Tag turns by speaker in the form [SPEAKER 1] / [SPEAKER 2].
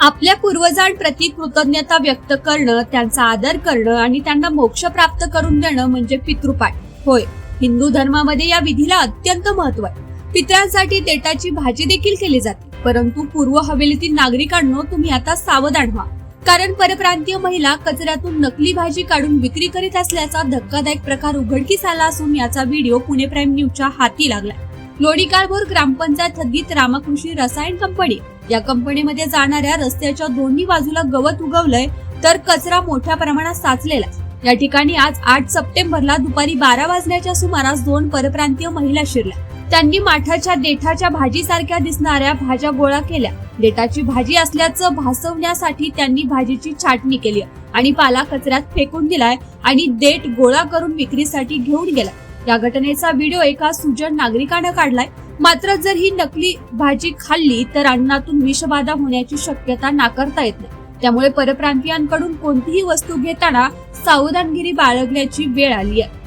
[SPEAKER 1] आपल्या पूर्वजांप्रती कृतज्ञता व्यक्त करणं त्यांचा आदर करणं आणि त्यांना मोक्ष प्राप्त करून देणं म्हणजे पितृपाठ. होय हिंदू धर्मामध्ये या विधीला अत्यंत महत्त्व आहे. पितरांसाठी देटाची भाजी देखील केली जाते. परंतु पूर्व हवेलीतील नागरिकांनो तुम्ही आता सावधान व्हा. कारण परप्रांतीय महिला कचऱ्यातून नकली भाजी काढून विक्री करीत असल्याचा धक्कादायक प्रकार उघडकीस आला असून याचा व्हिडिओ पुणे प्राईम न्यूजच्या हाती लागला लोणीकाळभोर ग्रामपंचायत हद्दीत रामकृषी रसायन कंपनी या कंपनीमध्ये जाणाऱ्या रस्त्याच्या दोन्ही बाजूला गवत उगवलंय तर कचरा मोठ्या प्रमाणात साचलेला या ठिकाणी आज आठ सप्टेंबरला दुपारी बारा वाजण्याच्या सुमारास दोन परप्रांतीय महिला शिरल्या. त्यांनी माठाच्या देठाच्या भाजीसारख्या दिसणाऱ्या भाज्या गोळा केल्या. देठाची भाजी असल्याचं भासवण्यासाठी त्यांनी भाजीची छाटणी केली आणि पाला कचऱ्यात फेकून दिलाय आणि देठ गोळा करून विक्रीसाठी घेऊन गेला. या घटनेचा व्हिडिओ एका सुजन नागरिकानं काढलाय. मात्र जर ही नकली भाजी खाल्ली तर अन्नातून विषबाधा होण्याची शक्यता नाकारता येत नाही. त्यामुळे परप्रांतीयांकडून कोणतीही वस्तू घेताना सावधानगिरी बाळगण्याची वेळ आली आहे.